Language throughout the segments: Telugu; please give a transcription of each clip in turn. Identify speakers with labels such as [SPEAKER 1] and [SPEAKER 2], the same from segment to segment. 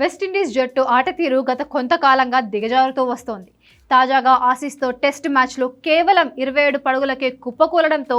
[SPEAKER 1] వెస్టిండీస్ జట్టు ఆట తీరు గత కొంతకాలంగా దిగజారుతూ వస్తోంది. తాజాగా ఆసీస్తో టెస్ట్ మ్యాచ్లో కేవలం ఇరవై ఏడు పడుగులకే కుప్పకూలడంతో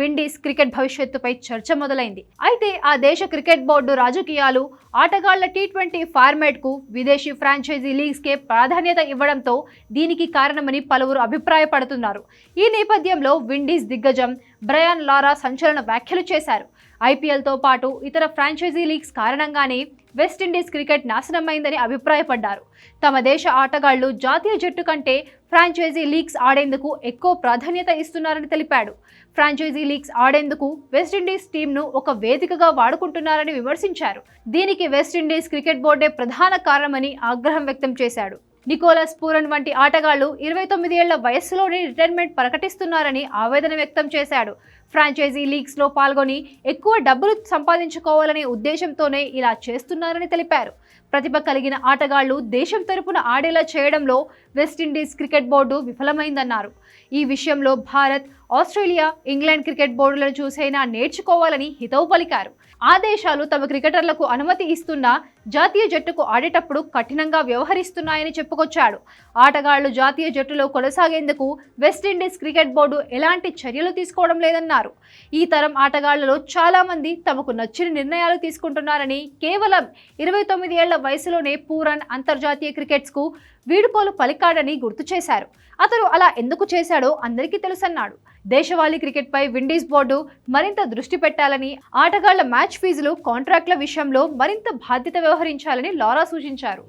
[SPEAKER 1] విండీస్ క్రికెట్ భవిష్యత్తుపై చర్చ మొదలైంది. అయితే ఆ దేశ క్రికెట్ బోర్డు రాజకీయాలు ఆటగాళ్ళ టీ ట్వంటీ ఫార్మాట్కు విదేశీ ఫ్రాంచైజీ లీగ్స్కే ప్రాధాన్యత ఇవ్వడంతో దీనికి కారణమని పలువురు అభిప్రాయపడుతున్నారు. ఈ నేపథ్యంలో విండీస్ దిగ్గజం బ్రయాన్ లారా సంచలన వ్యాఖ్యలు చేశారు. ఐపీఎల్తో పాటు ఇతర ఫ్రాంచైజీ లీగ్స్ కారణంగానే వెస్టిండీస్ క్రికెట్ నాశనమైందని అభిప్రాయపడ్డారు. తమ దేశ ఆటగాళ్ళు జాతీయ జట్టు కంటే ఫ్రాంచైజీ లీగ్స్ ఆడేందుకు ఎక్కువ ప్రాధాన్యత ఇస్తున్నారని తెలిపాడు. ఫ్రాంచైజీ లీగ్స్ ఆడేందుకు వెస్టిండీస్ టీంను ఒక వేదికగా వాడుకుంటున్నారని విమర్శించారు. దీనికి వెస్టిండీస్ క్రికెట్ బోర్డే ప్రధాన కారణమని ఆగ్రహం వ్యక్తం చేశాడు. నికోలస్ పూరన్ వంటి ఆటగాళ్ళు ఇరవై తొమ్మిది ఏళ్ళ వయస్సులోనే రిటైర్మెంట్ ప్రకటిస్తున్నారని ఆవేదన వ్యక్తం చేశాడు. ఫ్రాంచైజీ లీగ్స్లో పాల్గొని ఎక్కువ డబ్బులు సంపాదించుకోవాలనే ఉద్దేశంతోనే ఇలా చేస్తున్నారని తెలిపారు. ప్రతిభ కలిగిన ఆటగాళ్ళు దేశం తరపున ఆడేలా చేయడంలో వెస్టిండీస్ క్రికెట్ బోర్డు విఫలమైందన్నారు. ఈ విషయంలో భారత్ ఆస్ట్రేలియా ఇంగ్లాండ్ క్రికెట్ బోర్డులను చూసైనా నేర్చుకోవాలని హితవు పలికారు. ఆ దేశాలు తమ క్రికెటర్లకు అనుమతి ఇస్తున్నా జాతీయ జట్టుకు ఆడేటప్పుడు కఠినంగా వ్యవహరిస్తున్నాయని చెప్పుకొచ్చాడు. ఆటగాళ్ళు జాతీయ జట్టులో కొనసాగేందుకు వెస్టిండీస్ క్రికెట్ బోర్డు ఎలాంటి చర్యలు తీసుకోవడం లేదన్నారు. ఈ తరం ఆటగాళ్ళలో చాలామంది తమకు నచ్చిన నిర్ణయాలు తీసుకుంటున్నారని కేవలం ఇరవై తొమ్మిది ఏళ్ళ వయసులోనే పూరన్ అంతర్జాతీయ క్రికెట్స్కు వీడుకోలు పలికాడని గుర్తు చేశారు. అతను అలా ఎందుకు చేశాడో అందరికీ తెలుసన్నాడు. దేశవాళీ క్రికెట్పై విండీస్ బోర్డు మరింత దృష్టి పెట్టాలని ఆటగాళ్ళ మ్యాచ్ ఫీజులు కాంట్రాక్ట్ల విషయంలో మరింత బాధ్యత వ్యవహరించాలని లారా సూచించారు.